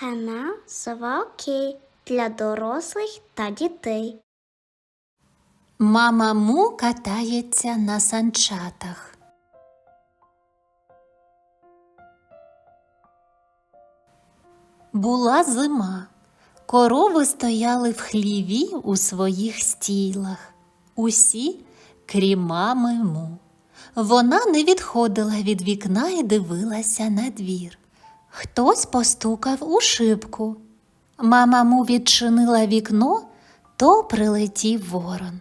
Канал Сова для дорослих та дітей. Мама Му катається на санчатах. Була зима. Корови стояли в хліві у своїх стійлах. Усі, крім мами Му. Вона не відходила від вікна і дивилася на двір. Хтось постукав у шибку. Мама Му відчинила вікно, то прилетів ворон.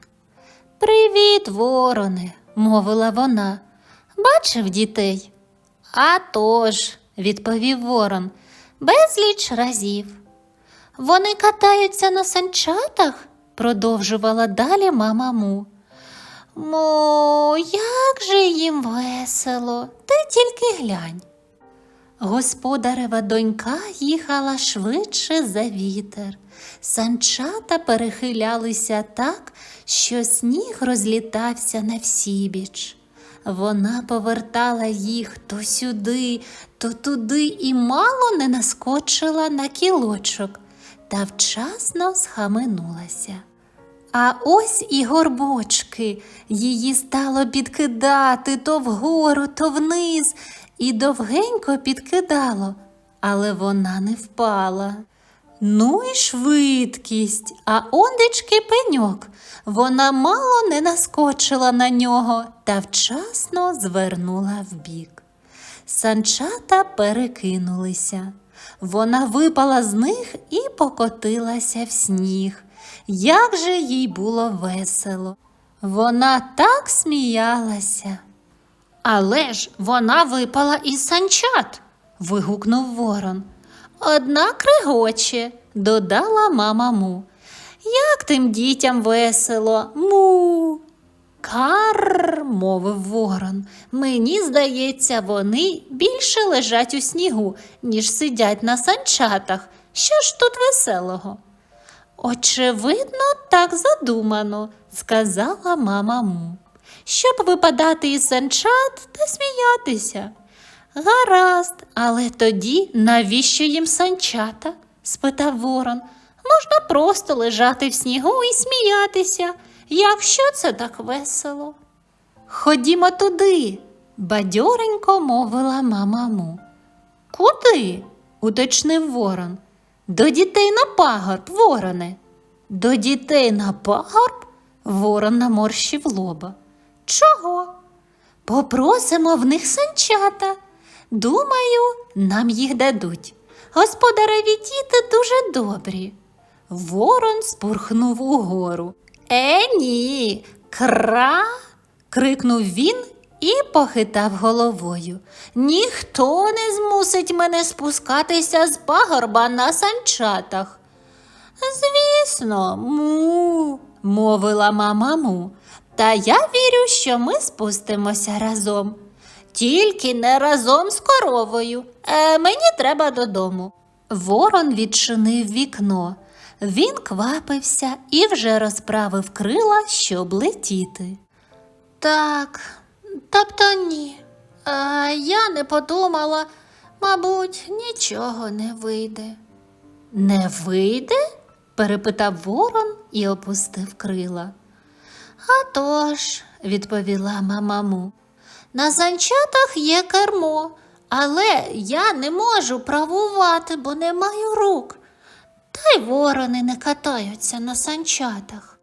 Привіт, вороне, мовила вона. Бачив дітей? «А тож», – відповів ворон, безліч разів. Вони катаються на санчатах, продовжувала далі мама Му. Мо, як же їм весело, ти тільки глянь. Господарева донька їхала швидше за вітер. Санчата перехилялися так, що сніг розлітався на всібіч. Вона повертала їх то сюди, то туди і мало не наскочила на кілочок та вчасно схаменулася. А ось і горбочки. Її стало підкидати то вгору, то вниз, і довгенько підкидало, але вона не впала. Ну і швидкість, а ондечки пеньок. Вона мало не наскочила на нього та вчасно звернула вбік. Санчата перекинулися. Вона випала з них і покотилася в сніг. Як же їй було весело. Вона так сміялася. Але ж вона випала із санчат. вигукнув ворон. Одна кригоче, додала мама му. Як тим дітям весело, му. Кар, мовив ворон. Мені здається, вони більше лежать у снігу, ніж сидять на санчатах. Що ж тут веселого? Очевидно, так задумано, сказала мама му, щоб випадати із санчат та сміятися. Гаразд, але тоді навіщо їм санчата? спитав ворон. Можна просто лежати в снігу і сміятися, якщо це так весело. Ходімо туди, бадьоренько мовила мама му. Куди? уточнив ворон. До дітей на пагорб, вороне. До дітей на пагорб? Ворон наморщив лоба. Чого? Попросимо в них санчата. Думаю, нам їх дадуть. Господареві діти дуже добрі. Ворон спурхнув угору. Е, ні, кра. крикнув він і похитав головою. Ніхто не змусить мене спускатися з пагорба на санчатах. Звісно, му, мовила мама му, та я вірю, що ми спустимося разом. Тільки не разом з коровою. Е, мені треба додому. Ворон відчинив вікно. Він квапився і вже розправив крила, щоб летіти. Так, тобто ні. А я не подумала, мабуть, нічого не вийде. Не вийде? перепитав ворон і опустив крила. «А тож», – відповіла мамаму, на санчатах є кермо, але я не можу правувати, бо не маю рук. Та й ворони не катаються на санчатах.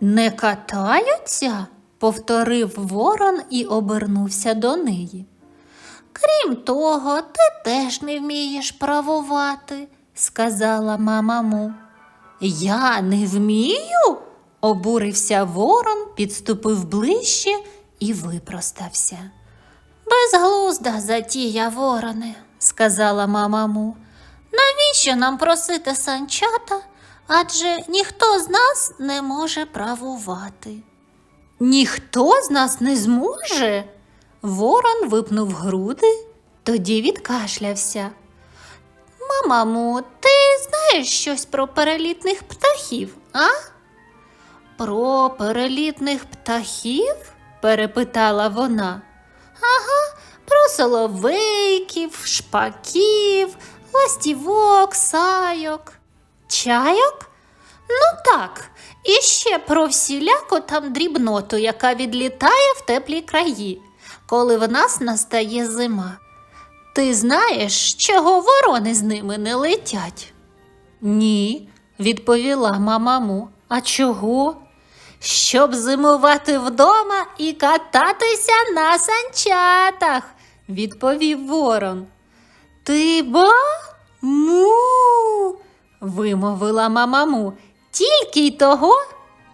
Не катаються? повторив ворон і обернувся до неї. Крім того, ти теж не вмієш правувати, сказала мама. Я не вмію? Обурився ворон, підступив ближче і випростався. Безглузда затія, вороне, сказала мама му. Навіщо нам просити санчата? Адже ніхто з нас не може правувати. Ніхто з нас не зможе? Ворон випнув груди, тоді відкашлявся. Мамаму, ти знаєш щось про перелітних птахів, а? Про перелітних птахів? перепитала вона. Ага, про соловейків, шпаків, ластівок, сайок, чайок? Ну так, і ще про всіляку там дрібноту, яка відлітає в теплі краї, коли в нас настає зима. Ти знаєш, чого ворони з ними не летять? Ні, відповіла мамаму. А чого? Щоб зимувати вдома і кататися на санчатах, відповів ворон. Ти ба? Му. вимовила мамаму. Тільки й того?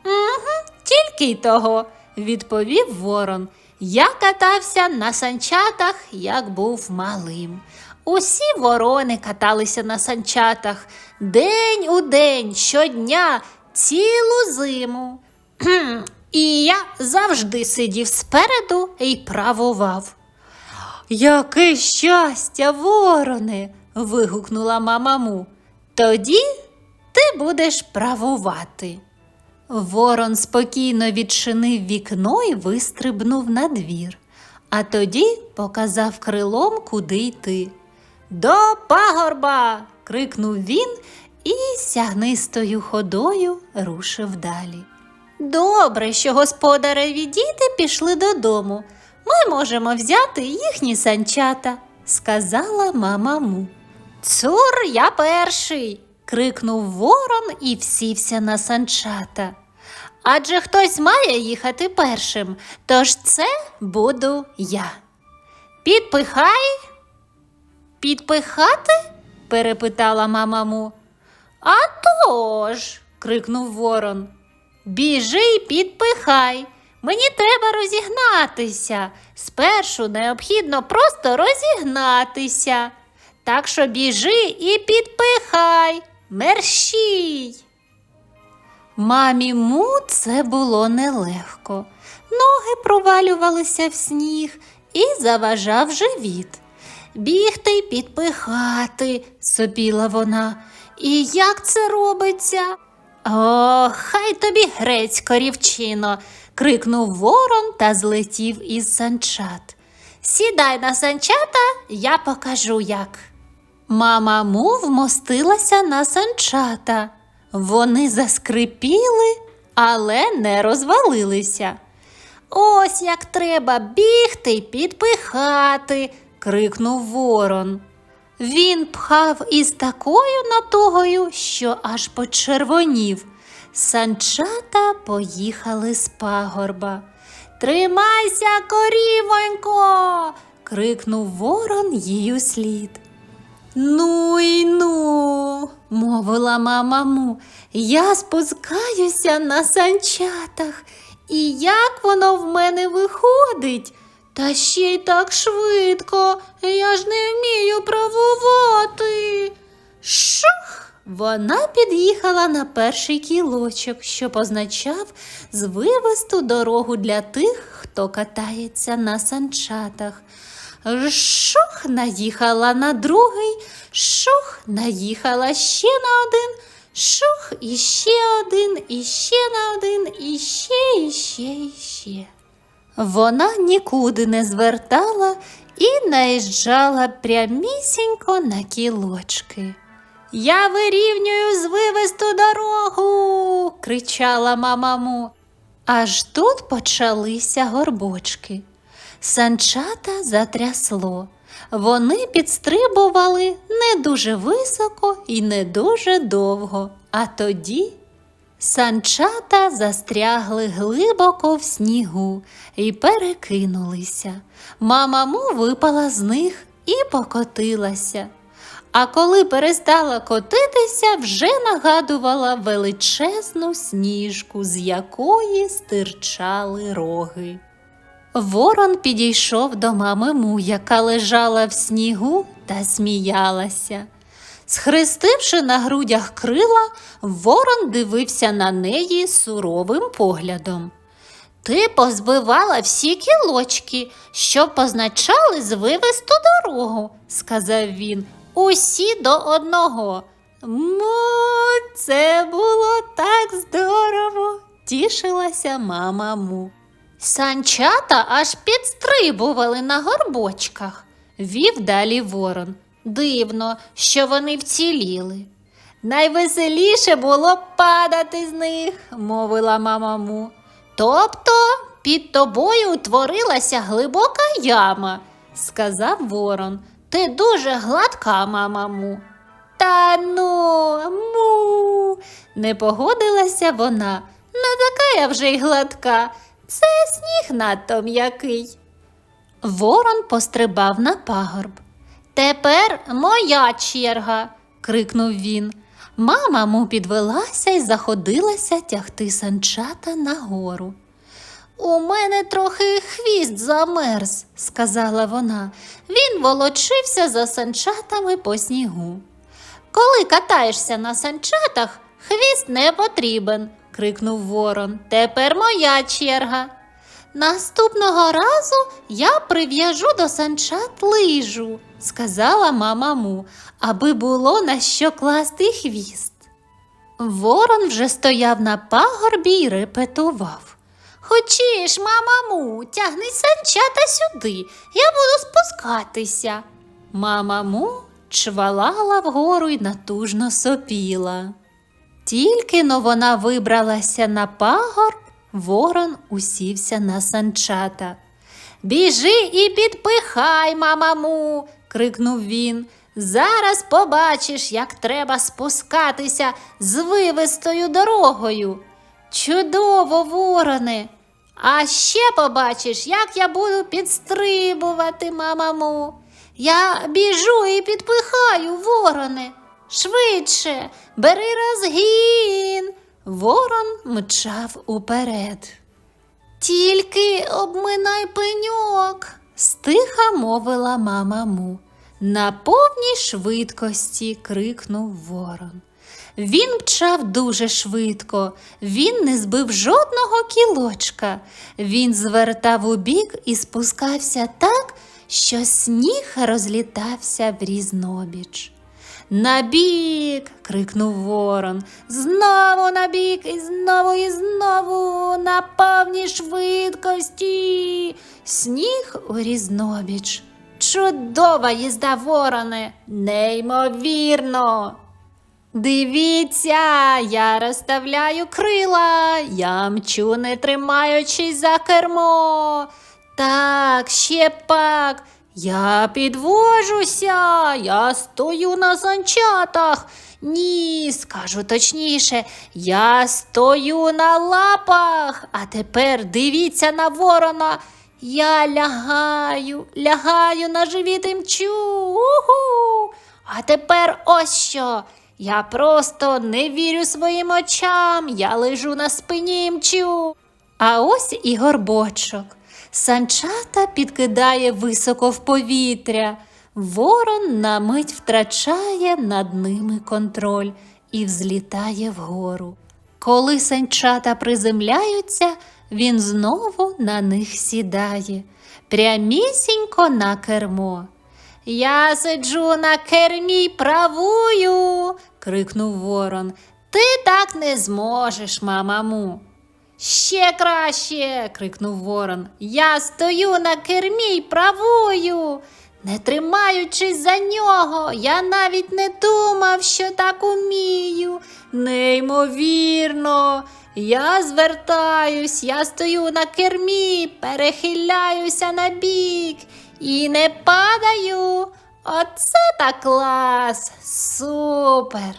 Угу, тільки й того, відповів ворон. Я катався на санчатах, як був малим. Усі ворони каталися на санчатах день у день, щодня, цілу зиму. І я завжди сидів спереду і правував. Яке щастя, вороне. вигукнула мамаму. Тоді ти будеш правувати. Ворон спокійно відчинив вікно і вистрибнув на двір, а тоді показав крилом, куди йти. До пагорба. крикнув він і сягнистою ходою рушив далі. Добре, що господареві діти пішли додому. Ми можемо взяти їхні санчата, сказала мама му. Цур, я перший. крикнув ворон і всівся на санчата. Адже хтось має їхати першим, тож це буду я. Підпихай. Підпихати? перепитала мама му. «А тож!» – крикнув ворон. Біжи підпихай. Мені треба розігнатися. Спершу необхідно просто розігнатися. Так що біжи і підпихай, мерщій. Мамі му це було нелегко. Ноги провалювалися в сніг і заважав живіт. Бігти й підпихати, сопіла вона. І як це робиться? О, хай тобі грець, корівчино, крикнув ворон та злетів із санчат. Сідай на санчата, я покажу як. Мама му вмостилася на санчата. Вони заскрипіли, але не розвалилися. Ось як треба бігти й підпихати, крикнув ворон. Він пхав із такою натугою, що аж почервонів. Санчата поїхали з пагорба. Тримайся, корівонько. крикнув ворон їй слід. Ну й ну, мовила мама му, я спускаюся на санчатах, і як воно в мене виходить? Та ще й так швидко, я ж не вмію правувати. Шух! Вона під'їхала на перший кілочок, що позначав звивисту дорогу для тих, хто катається на санчатах. Шух наїхала на другий, шух наїхала ще на один, шух і ще один, і ще на один, і ще, і ще, і ще. Вона нікуди не звертала і наїжджала прямісінько на кілочки. Я вирівнюю звивисту дорогу, кричала мамаму. Аж тут почалися горбочки. Санчата затрясло. Вони підстрибували не дуже високо і не дуже довго, а тоді Санчата застрягли глибоко в снігу і перекинулися. Мама му випала з них і покотилася. А коли перестала котитися, вже нагадувала величезну сніжку, з якої стирчали роги. Ворон підійшов до мами му, яка лежала в снігу та сміялася. Схрестивши на грудях крила, ворон дивився на неї суровим поглядом. Ти позбивала всі кілочки, що позначали звивисту дорогу, сказав він. Усі до одного. Му, це було так здорово, тішилася мама му. Санчата аж підстрибували на горбочках, вів далі ворон. Дивно, що вони вціліли. Найвеселіше було падати з них, мовила мама му. Тобто під тобою утворилася глибока яма, сказав ворон. Ти дуже гладка, мама му. Та ну, му. Не погодилася вона. Не така я вже й гладка. Це сніг надто м'який. Ворон пострибав на пагорб. Тепер моя черга, крикнув він. Мама му підвелася і заходилася тягти санчата нагору. У мене трохи хвіст замерз, сказала вона. Він волочився за санчатами по снігу. Коли катаєшся на санчатах, хвіст не потрібен, крикнув ворон. Тепер моя черга. Наступного разу я прив'яжу до санчат лижу, сказала мама му, аби було на що класти хвіст. Ворон вже стояв на пагорбі й репетував. Хочеш, мама му, тягни санчата сюди, я буду спускатися. Мама му чвалала вгору й натужно сопіла. Тільки но вона вибралася на пагорб, ворон усівся на санчата. Біжи і підпихай, мамаму, крикнув він. Зараз побачиш, як треба спускатися з вивистою дорогою. Чудово, вороне. А ще побачиш, як я буду підстрибувати, мамаму. Я біжу і підпихаю, вороне. Швидше, бери розгін. Ворон мчав уперед. Тільки обминай пеньок, стиха мовила мама. На повній швидкості крикнув ворон. Він мчав дуже швидко, він не збив жодного кілочка. Він звертав у бік і спускався так, що сніг розлітався в різнобіч. Набік. крикнув ворон. Знову набік, і знову і знову на повній швидкості. Сніг у різнобіч. Чудова їзда вороне, неймовірно. Дивіться, я розставляю крила, я мчу, не тримаючись за кермо. Так, ще пак. Я підвожуся, я стою на санчатах. Ні, скажу точніше, я стою на лапах. А тепер дивіться на ворона. Я лягаю, лягаю на живіт і мчу. Уху. А тепер ось що. Я просто не вірю своїм очам, я лежу на спині і мчу. А ось і горбочок. Санчата підкидає високо в повітря. Ворон на мить втрачає над ними контроль і взлітає вгору. Коли санчата приземляються, він знову на них сідає, прямісінько на кермо. Я сиджу на кермі правую, крикнув ворон. Ти так не зможеш, мамаму. Ще краще. крикнув ворон. Я стою на кермі правую. Не тримаючись за нього, я навіть не думав, що так умію. Неймовірно, я звертаюсь, я стою на кермі, перехиляюся на бік і не падаю. Оце так клас! Супер!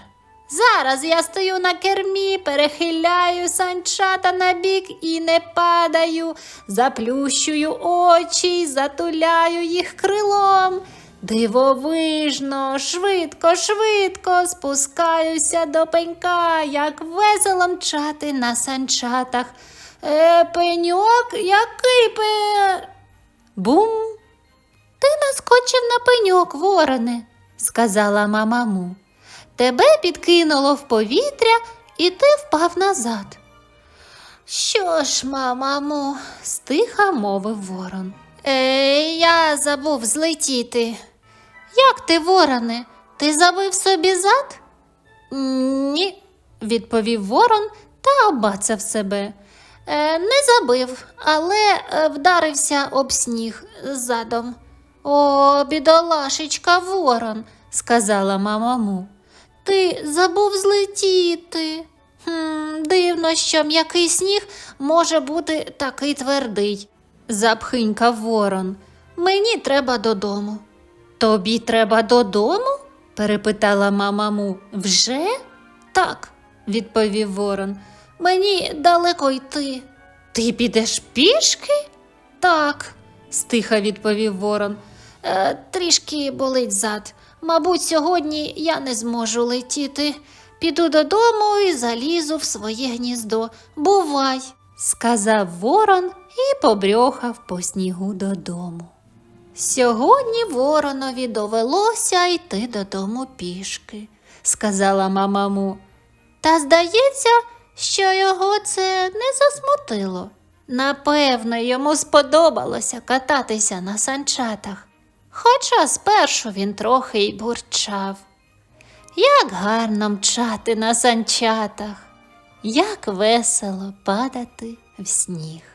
Зараз я стою на кермі, перехиляю санчата на бік і не падаю, заплющую очі, затуляю їх крилом. Дивовижно, швидко, швидко спускаюся до пенька, як весело мчати на санчатах. Е, пеньок, який пе. Бум. Ти наскочив на пеньок, вороне, сказала мама. Тебе підкинуло в повітря, і ти впав назад. Що ж, мамаму, стиха мовив ворон. Е, я забув злетіти. Як ти, вороне? Ти забив собі зад? Ні, відповів ворон та обацав себе. Е, не забив, але е, вдарився об сніг задом. О, бідолашечка ворон, сказала мама му. Ти забув злетіти. Хм, дивно, що м'який сніг може бути такий твердий. Запхинькав ворон. Мені треба додому. Тобі треба додому? перепитала мама му. Вже? Так, відповів ворон. Мені далеко йти. Ти підеш пішки? Так, стиха відповів ворон. Е, трішки болить зад. Мабуть, сьогодні я не зможу летіти. Піду додому і залізу в своє гніздо. Бувай, сказав ворон і побрьохав по снігу додому. Сьогодні воронові довелося йти додому пішки, сказала мама му. Та здається, що його це не засмутило. Напевно, йому сподобалося кататися на санчатах, хоча спершу він трохи й бурчав. Як гарно мчати на санчатах, як весело падати в сніг.